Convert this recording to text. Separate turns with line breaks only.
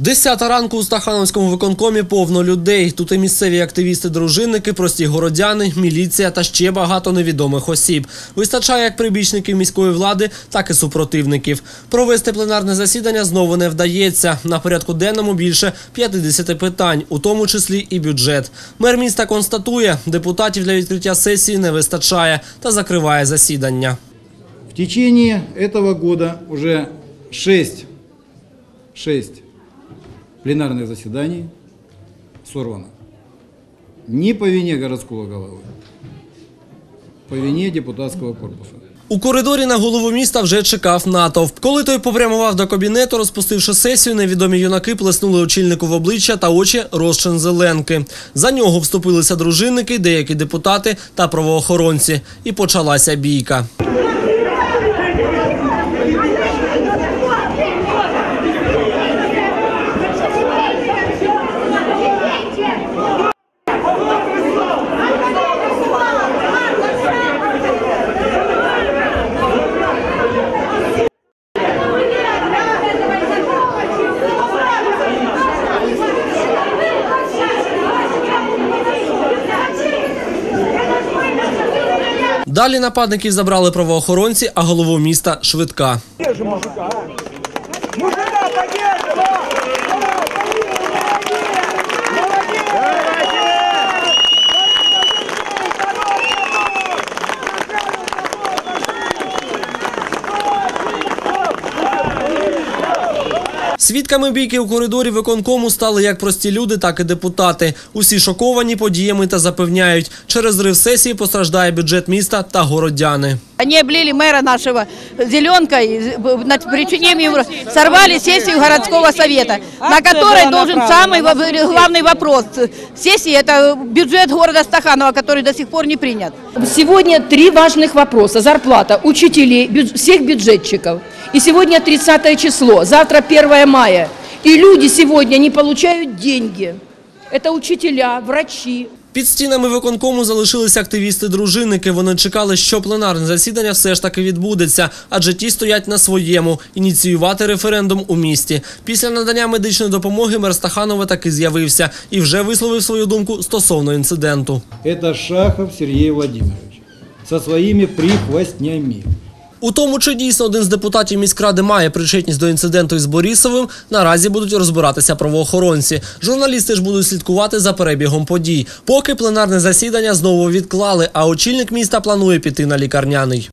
Десята ранку у Стахановському виконкомі повно людей. Тут і місцеві активісти-дружинники, прості городяни, міліція та ще багато невідомих осіб. Вистачає як прибічників міської влади, так і супротивників. Провести пленарне засідання знову не вдається. На порядку денному більше 50 питань, у тому числі і бюджет. Мер міста констатує, депутатів для відкриття сесії не вистачає та закриває засідання.
В течение этого года уже 6, 6 пленарных заседаний сорвано. Не по вине городского головы, по вине депутатского корпуса.
У коридорі на голову міста вже чекав натовп. Коли той попрямував до кабінету, розпустивши сесію, невідомі юнаки плеснули очільнику в обличчя та очі розчин зеленки. За нього вступилися дружинники, деякі депутати та правоохоронці. І почалася бійка. Далі нападників забрали правоохоронці, а голову міста швидка.
Мужика
Свідками бійки у коридорі виконкому стали як прості люди, так і депутати. Усі шоковані подіями та запевняють, через зрив сесії постраждає бюджет міста та городяни.
Они облили мэра нашего зеленкой, на причинением сорвали сессию городского совета, на которой должен самый во- главный вопрос сессии, это бюджет города Стаханова, который до сих пор не принят.
Сегодня три важных вопроса. Зарплата учителей, бюдж- всех бюджетчиков. И сегодня 30 число, завтра 1 мая. И люди сегодня не получают деньги. Это учителя, врачи,
Під стінами виконкому залишилися активісти-дружинники. Вони чекали, що пленарне засідання все ж таки відбудеться, адже ті стоять на своєму ініціювати референдум у місті. Після надання медичної допомоги мер Стаханова таки з'явився і вже висловив свою думку стосовно інциденту.
Это Шахов Сергей Владимирович со своими прихвостнями.
У тому, чи дійсно один з депутатів міськради має причетність до інциденту із Борісовим, наразі будуть розбиратися правоохоронці. Журналісти ж будуть слідкувати за перебігом подій. Поки пленарне засідання знову відклали, а очільник міста планує піти на лікарняний.